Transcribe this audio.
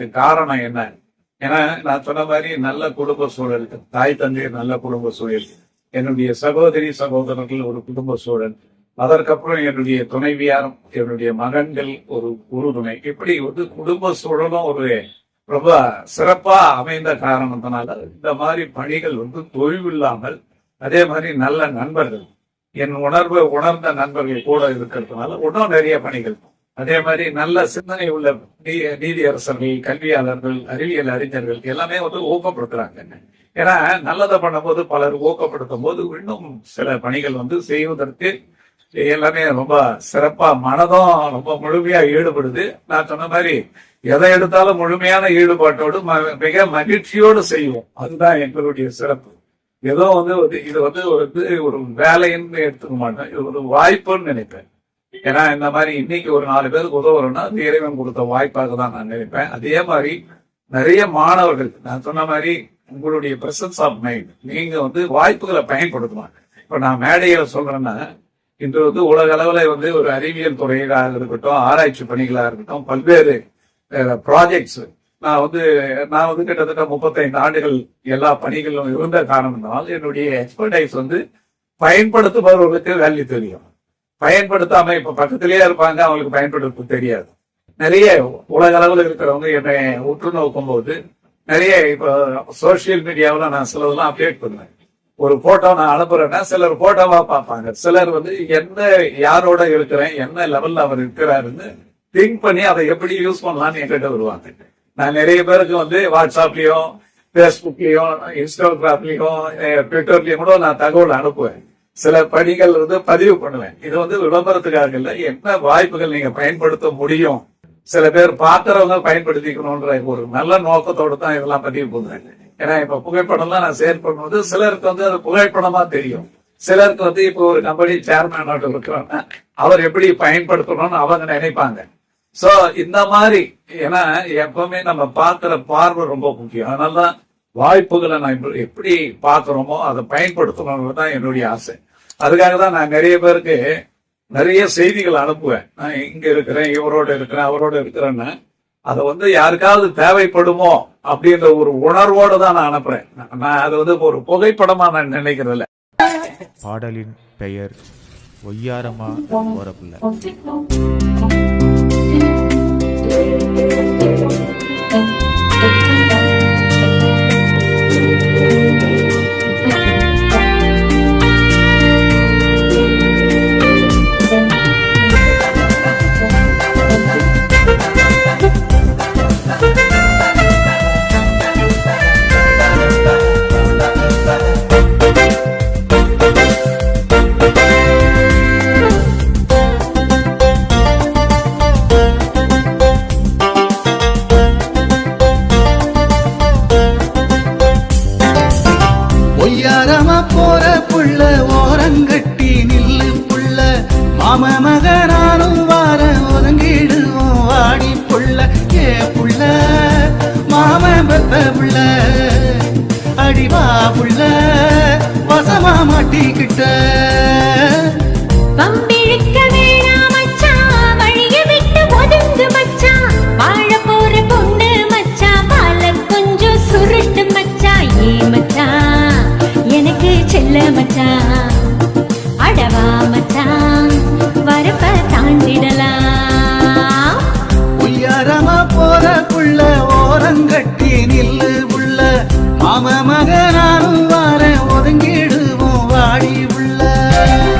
இதுக்கு காரணம் என்ன? ஏன்னா நான் சொன்ன மாதிரி நல்ல குடும்ப சூழல் தாய் தந்தை நல்ல குடும்ப சூழல். என்னுடைய சகோதரி சகோதரர்கள் ஒரு குடும்ப சூழல். அதற்கப்புறம் என்னுடைய துணைவியார் என்னுடைய மகன்கள் ஒரு உறுதுணை. இப்படி வந்து குடும்ப சூழலும் ஒரு ரொம்ப சிறப்பா அமைந்த காரணத்தினால இந்த மாதிரி பணிகள் வந்து தொய்வில்லாமல் அதே மாதிரி நல்ல நண்பர்கள் என் உணர்வு உணர்ந்த நண்பர்கள் கூட இருக்கிறதுனால இன்னும் நிறைய பணிகள். அதே மாதிரி நல்ல சிந்தனை உள்ள நீ- நீதியரசர்கள் கல்வியாளர்கள் அறிவியல் அறிஞர்கள் எல்லாமே வந்து ஊக்கப்படுத்துறாங்க. ஏன்னா நல்லதை பண்ணும்போது பலர் ஊக்கப்படுத்தும் போது இன்னும் சில பணிகள் வந்து செய்வதற்கு எல்லாமே ரொம்ப சிறப்பா மனதும் ரொம்ப முழுமையா ஈடுபடுது. நான் சொன்ன மாதிரி எதை எடுத்தாலும் முழுமையான ஈடுபாட்டோடு ம- மிக மகிழ்ச்சியோடு செய்வோம். அதுதான் எங்களுடைய சிறப்பு. ஏதோ வந்து ஒரு- இது வந்து ஒரு இது ஒரு வேலைன்னு எடுத்துக்க மாட்டேன். இது ஒரு வாய்ப்புன்னு நினைப்பேன். ஏன்னா இந்த மாதிரி இன்னைக்கு ஒரு நாலு பேருக்கு உதவுறோம்னா அது இறைவன் கொடுத்த வாய்ப்பாக தான் நான் நினைப்பேன். அதே மாதிரி நிறைய மாணவர்கள் நான் சொன்ன மாதிரி உங்களுடைய பிரசன்ஸ் ஆஃப் மைண்ட் நீங்க வந்து வாய்ப்புகளை பயன்படுத்தலாம். இப்ப நான் மேடையில சொல்றேன்னா இன்று வந்து உலக அளவுல வந்து ஒரு அறிவியல் துறைகளாக இருக்கட்டும் ஆராய்ச்சி பணிகளாக இருக்கட்டும் பல்வேறு ப்ராஜெக்ட்ஸ் நான் வந்து நான் வந்து கிட்டத்தட்ட முப்பத்தைந்து ஆண்டுகள் எல்லா பணிகளும் இருந்த காரணத்தினால் என்னுடைய எக்ஸ்பர்டைஸ் வந்து பயன்படுத்துபவர்களுக்கு வேல்யூ தெரியும். பயன்படுத்தாம இப்ப பக்கத்திலேயே இருப்பாங்க அவங்களுக்கு பயன்படுத்த தெரியாது. நிறைய உலக அளவில் இருக்கிறவங்க என்னை உற்று நோக்கும் போது நிறைய இப்ப சோசியல் மீடியாவில் நான் சிலதெல்லாம் அப்டேட் பண்ணுவேன். ஒரு போட்டோ நான் அனுப்புறேன்னா சிலர் போட்டோவா பார்ப்பாங்க. சிலர் வந்து எந்த யாரோட இருக்கிறேன் என்ன லெவல்ல அவர் இருக்கிறாருன்னு திங்க் பண்ணி அதை எப்படி யூஸ் பண்ணலாம்னு என்கிட்ட வருவாங்க. நான் நிறைய பேருக்கு வந்து வாட்ஸ்அப்லயும் பேஸ்புக்லயும் இன்ஸ்டாகிராம்லயும் ட்விட்டர்லயும் கூட நான் தகவல் அனுப்புவேன். சில பணிகள் வந்து பதிவு பண்ணுவேன். இது வந்து விளம்பரத்துக்காக இல்ல என்ன வாய்ப்புகள் நீங்க பயன்படுத்த முடியும்? சில பேர் பாக்குறவங்க பயன்படுத்திக்கணும்ன்ற ஒரு நல்ல நோக்கத்தோடு தான் இதெல்லாம் பதிவு பண்றேன் ஏன்னா இப்ப புகைப்படம்லாம் நான் ஷேர் பண்ணும்போது சிலருக்கு வந்து அது புகைப்படமா தெரியும். சிலருக்கு வந்து இப்போ ஒரு கம்பெனி சேர்மேன் இருக்கிறாங்க அவர் எப்படி பயன்படுத்தணும்னு அவங்க நினைப்பாங்க. சோ இந்த மாதிரி ஏன்னா எப்பவுமே நம்ம பார்க்கிற பார்வை ரொம்ப முக்கியம். அதனாலதான் வாய்ப்புகளை நான் எப்படி பார்க்கிறோமோ அதை பயன்படுத்தணும்னு தான் என்னுடைய ஆசை. அதுக்காக தான் நான் நிறைய பேருக்கு நிறைய செய்திகள் அனுப்புவேன். நான் இங்க இருக்கிறேன் இவரோட இருக்கிறேன் அவரோட இருக்கிறேன்னு. அதை வந்து யாருக்காவது தேவைப்படுமோ அப்படின்ற ஒரு உணர்வோடு தான் நான் அனுப்புறேன். நான் அது வந்து ஒரு புகைப்படமா நான் நினைக்கிறது இல்ல பாடலின் பெயர் ஒய்யாரமா ஒய்யாரமா மாம மகனானும் வார ஒதுங்கிடுவோம் வாடி புள்ள ஏ புள்ள மாம பெத்த புள்ள அடிவா புள்ள வசமா மாட்டிக்கிட்ட. பம்பிழுக்க வேணாம் மச்சான் வழிய விட்டு ஒதுங்கு மச்சான் வாழ போற பொண்ணு மச்சான் பால கொஞ்சம் சுருட்டு மச்சான் ஏ மச்சான் எனக்கு செல்ல மச்சான் அடவா மச்சான் வரப்ப